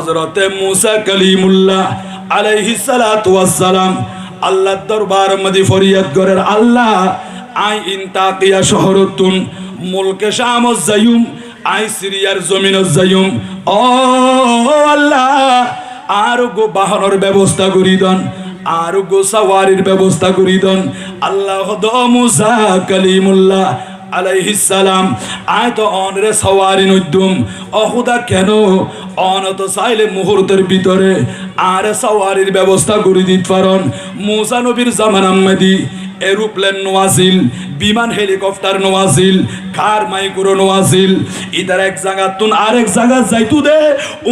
হজরতে মুসা কালিমুল্লাহ আলাইহি ওয়াসসালাম আল্লাহর দরবার মধ্যে ফরিয়াদ করেন, আল্লাহ, আই ইনতাকিয়া শহরতুন, মুলকে শামস জায়ুম, আই সিরিয়ার জমিনত জায়ুম। ও আল্লাহ, আর গো বাহনের ব্যবস্থা করি দন, আর গো সাওয়ারির ব্যবস্থা করি দন। আল্লাহ দ মুসা কালিমুল্লাহ আলাইহিস সালাম, আয় তো অন রে সওয়ারি নদ্যুম অহুদা কেন অন তো চাইলে মুহূর্তের ভিতরে আর সওয়ারির ব্যবস্থা করে দিতে পারন। মুসা নবীর জামান আহমেদি, এরোপ্লেন নোয়াজিল বিমান হেলিকপ্টার নোয়াজিল কার মাইক্রো নোয়াজিল ইতার এক জায়গা তুন আরেক জায়গা যাইতু দে,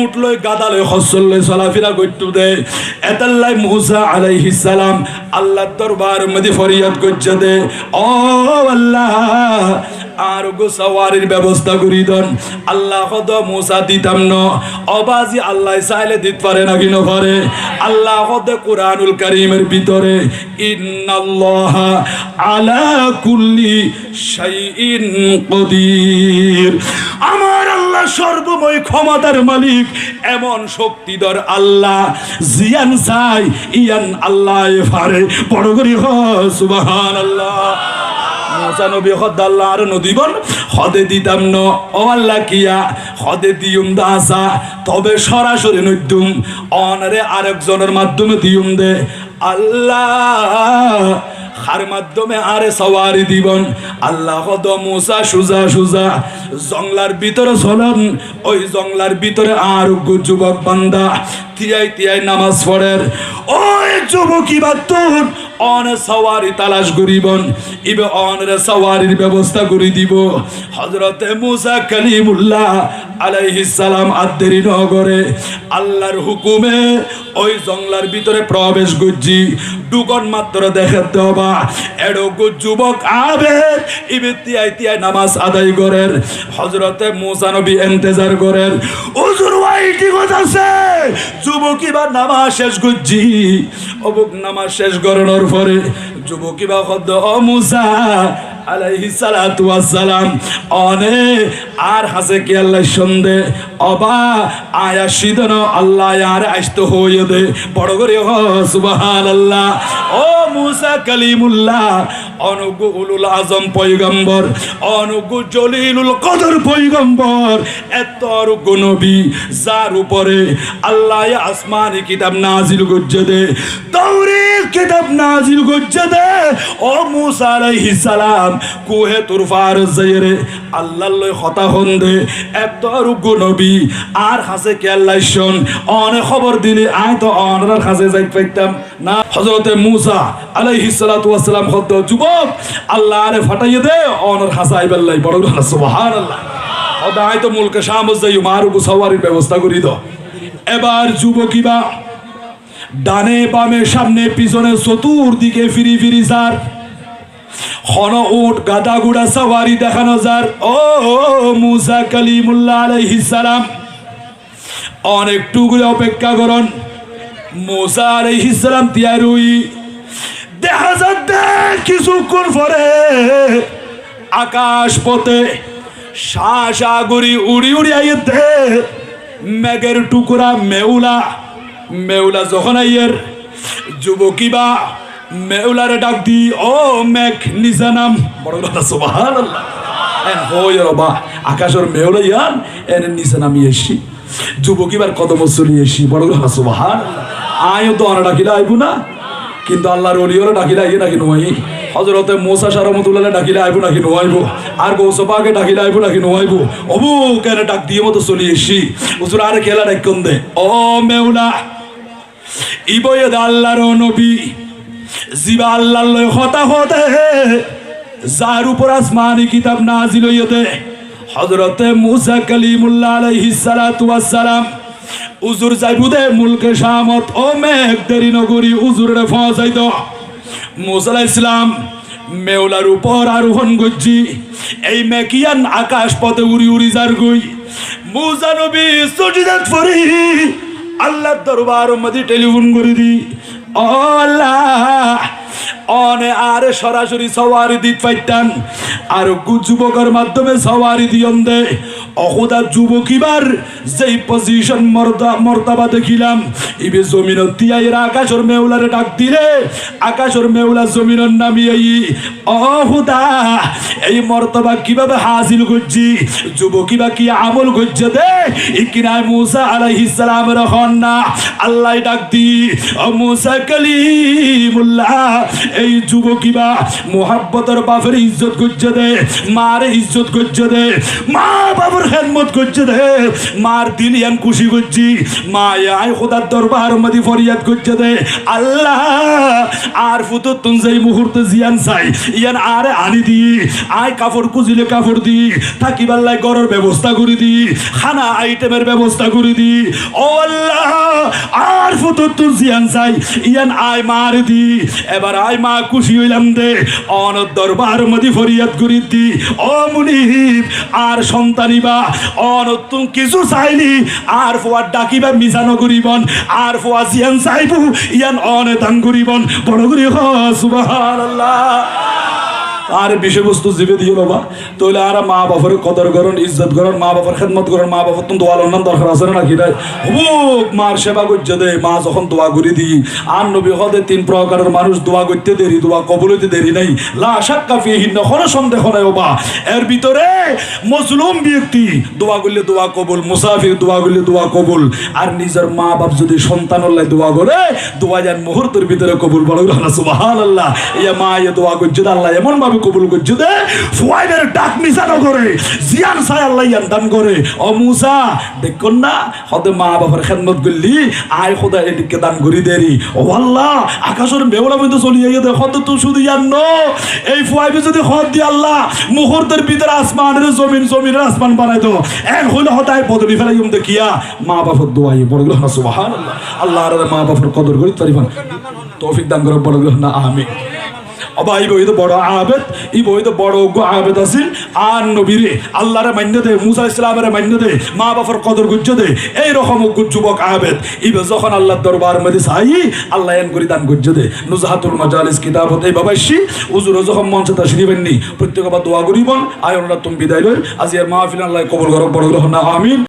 উঠলই গাদালই হসল্লই চলাফেরা করতু দে। এতাল্লাই মুসা আলাইহিস সালাম আল্লাহর দরবার মধ্যে ফরিয়াদ করছে দে, ও আল্লাহ আর গো সওয়ারির ব্যবস্থা করি দন। আল্লাহ হদ মুসা দিতাম ন। অবাজি আল্লাহ চাইলে দিত পারে ন পারে। আল্লাহ হদ কোরআনুল কারীমের ভিতরে, ইন্নাল্লাহ আলা কুল্লি শাইইন কদির। আমার আল্লাহ সর্বময় ক্ষমতার মালিক, এমন শক্তিধর আল্লাহ, জিয়ান চাই, ইয়ান আল্লাহ ফারে বড় করি হ, সুবহানাল্লাহ। মুসা নবী হদ আল্লাহ আর নদীবন হদে দিতাম ন, ও আল্লাহ কিয়া। হদে দিউম দাসা, তবে সরাসরি নইতুম অনরে আরেকজনের মাধ্যমে দিউম দে। আল্লাহ, হার মাধ্যমে আরে সওয়ারি দিবন। আল্লাহ হদ মুসা সুজা সুজা। জংলার ভিতরে চলন ওই জংলার ভিতরে আর যুবক বান্দা। তিয়াই তিয়াই নামাজ পড়ের। ওই যুবকী বাতুন অন সওয়ারি তালাশ করিবন, ইবে অনরে সওয়ারির ব্যবস্থা করে দিব। হজরতে মুসা কালিমুল্লাহ আলাইহিস সালাম আদ্দেরি নগরে আল্লাহর হুকুমে ওই জংলার ভিতরে প্রবেশ করছি। দুগন মাত্র দেখাতে হবা এডো যুবক আবে ইবে তিয়াই তিয়াই নামাজ আদায় করেন। হজরতে মুসা নবী এন্তেজার করেন। উজুর ওয়াইটি আছে। যুবকী বা নামাজ শেষ করছি। অবুক নামাজ শেষ করানোর পরে যুবকী বা শব্দ ও মুসা আলাইহি সালাতু ওয়াসসালাম, অনে, আর হাসে কি আল্লাহ সন্দে? অবা, আয়া সিদন, আল্লাহ আর আইস্ত হইয়ে দে। বড় করে হ সুবহানাল্লাহ। ও মুসা কালিমুল্লাহ, অনুগু উলুল আজম পয়গম্বর, অনুগু জলিলুল কদর পয়গম্বর এত অরুগু নবী যার উপরে আল্লাহ আসমানি কিতাব নাজিল গুজ্জে দে। কিতাব নাজিল করছে দে। ও মুসা আলাইহিস সালাম, কুহে তুরফার জাইরে আল্লাহ লই হতা হন দে। এত অরুগ্য নবী, আর হাসে কে আল্লাহ শোন। অনে খবর দিলে, আয় তো অনরার কাছে যাই পাইতাম। না, হযরতে মুসা আলাইহিস সালাতু ওয়াসসালাম হদ যুবক, আল্লাহ আরে ফাটাইয়ে দে, অনর হাসাই বেল্লাই বড় কথা সুবহানাল্লাহ। হদা আয় তো মুলকে শামস যাই মারুগু সওয়ারির ব্যবস্থা করি দাও এবার যুবকিবা ডানে বামে, সামনে, পিছনে, চতুর্দিকে ফিরি ফিরি যার হন উঠ গাদা গুড়া, সওয়ারি দেখানো যার ও মুসা কালিমুল্লাহ আলাইহিস সালাম অনেকটু অপেক্ষা করন। মুসা আলাইহিস সালাম তিয়ারুই। দেখা যাচ্ছে কিছুক্ষণ পরে আকাশ পথে শাসাগুড়ি উড়ি উড়ি আইতে মেঘের টুকরা, মেউলা মেউলা যখন আইয়ের যুবকী বা মেউলারে ডাক দি, ও মেঘ নিজা নাম বড় কথা সুবাহান এন হই রবা আকাশের মেউলা ইয়ান, এন নিচে নামি এসি। যুবকী বার কদম চলি এসি, বড় কথা সুবাহান আয়ও তো অনা ডাকিলে আইবো না, কিন্তু আল্লাহর অলিওরা ডাকিলে আইয়ে নাকি নোয়াই। হজরতে মোসা সারমতুল্লাহ ডাকিলে আইবো নাকি নোয়াইব, আর গৌসপাকে ডাকিলে আইবো নাকি নোয়াইব। অবু কেন ডাক দিয়ে মতো চলি এসি। উসুর আর খেলা ডাকন দে ও মেউলা ইবয়ে আল্লাহর নবী। জিবা আল্লাহর লয় হতা হতে যার উপর আসমানি কিতাব নাজিল হইতে হযরতে মুসা কালিমুল্লাহ আলাইহিস সালাতু ওয়াস সালাম উজুর যাইবুদে মুলকে শামত ও মেঘ দেরি নগরী উজুরে ফসাইতো মুসা আলাইহিস সালাম মেউলার উপর আরোহণ করছি। এই মেকিয়ান আকাশ পথে উড়ি উড়ি যার গই। মুসা নবী সজিদাত ফরি। আল্লাহর দরবার মধ্যে টেলিফোন করে দি। আল্লাহ আর সরাসরি যুবকের মাধ্যমে সওয়ারি দিয়ন দে অহুদা যুবকিবার যেই পজিশন মর্দা মর্তাবা দেখিলাম, ইবে জমিন তিয়াইর আকাশর মেউলারে ডাক দিলে, আকাশর মেউলা জমিনের নামিয়ে অহুদা। এই মর্তবা কীভাবে হাসিল করছি? যুবকিবা কি আমল করছে দে? ইকিনায় মুসা আলাইহিস সালামের না। আল্লাহ ডাক দি, ও মুসা কালিমুল্লাহ, এই যুবকিবা মোহাব্বতের বাপের ইজ্জত করছে দে, মার ইজ্জত করছে দে। মা বাবার খেদমত করছে দে মার দিল ইয়ান খুশি করছি। মা আয় খোদার দরবার মধ্যে ফরিয়াদ করছে দে আল্লাহ, আর ফুতো তুন যেই মুহূর্তে জিয়ান চাই, ইয়ান আর আনি দি। আয় কাপড় কুজিলে কাপড় দি। থাকিবার লাই ঘরের ব্যবস্থা করে দি। খানা আইটেমের ব্যবস্থা করে দি। ও আল্লাহ, আর ফুতো তুন জিয়ান চাই, ইয়ান আয় মার দি। এবার আয় মা খুশি হইলাম দে। অন দরবার মধ্যে ফরিয়াদ করি দি। ও মুনিব, আর সন্তানিবা অন তুম কিছু চাইলি, আর ফোয়ার ডাকিবা মিজানো করিবন আর ফোয়া জিয়ান চাইবু, ইয়ান অনে দান করিবন বড় করি হ সুবহানাল্লাহ। আর বিষয়বস্তু জিবে দিয়ে বাবা তাহলে আর মা বাবার কদর করন, ইজ্জত করন, মা বাবার খেদমত করন, মা বাবার তুমি দোয়া লন্ডন দরকার আছে না কি নাই? হুবুক মার সেবা করছে দে, মা যখন দোয়া করি দি আর নবী হদে তিন প্রকারের মানুষ দোয়া করতে দেরি, দোয়া কবল হইতে দেরি নাই। লা শাক্কা ফিহি কোনো সন্দেহ নাই বাবা এর ভিতরে মজলুম ব্যক্তি দোয়া করলে দোয়া কবুল, মুসাফির দোয়া করলে দোয়া কবুল। আর নিজের মা বাপ যদি সন্তান দোয়া করে, দোয়া যান মুহূর্তের ভিতরে কবুল বড় সুবহানাল্লাহ। ইয়া মা, ইয়া দোয়া করছে আল্লাহ এমন ভাবে কবুল করছে দে ফুয়াইদের ডাক মিশানো করে, জিয়ান সাই আল্লাহ ইয়ান দান করে। ও মুসা দেখুন না হতে মা বাবার খেদমত করলি, আয় খোদা এদিকে দান করি দেরি। ও আল্লাহ, আকাশের বেওলা মধ্যে চলিয়ে গিয়ে হত তো শুধু জান এই ফুয়াইবে যদি হদ দি আল্লাহ, মুহূর্তের ভিতরে আসমানের জমিন, জমিনের আসমান বানাই তো এক হইলে হতায় পদবি ফেলাই উম দেখিয়া মা বাবার দোয়াই বড় না সুবাহান আল্লাহ আল্লাহ মা বাবার কদর করি তারিফান তৌফিক দান করে, বড় না আমি অবা এই বই তো বড় আবেদ এই বই তো বড় অজ্ঞ আবেদ আছিল। আর নবীরে, আল্লাহরে মান্য দে, মুসা ইসলামের মান্য দে, মা বাবার কদর গুজ্জ দে এই রকম অজ্ঞ যুবক আবেদ। ইবে যখন আল্লাহর দরবার মধ্যে চাই আল্লাহ এন করে দান গুজ্জ দে। নুজাহাতুল মাজালিস কিতাবত এই বাবাইশি উজুর যখন মঞ্চে তা শুনিবেননি প্রত্যেক আবার দোয়া করিবন। আয় তুমি বিদায় লই। আজি আর মাহফিল আল্লাহ কবর করক, বড় গ্রহণ না, আমিন।